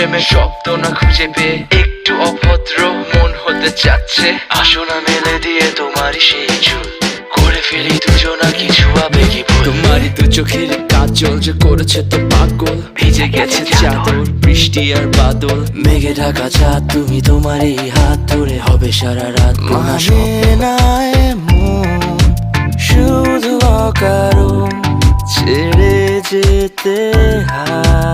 প্রেমের শব্দ না খুঁজে পেয়ে একটু অভদ্র মন হতে চাচ্ছে। আসো না মেলে দিয়ে তোমারই সেই চুল। করে ফেলি দুজনা কিছু আবেগি তোমারই তো চোখের কাজল যে করেছে তো পাগল। ভিজে গেছে চাদর। বৃষ্টি আর বাদল। মেঘে ঢাকা চাঁদ তুমি তোমার এই হাত ধরে হবে সারা রাত মানে না শুধু অকারণ ছেড়ে যেতে হায়।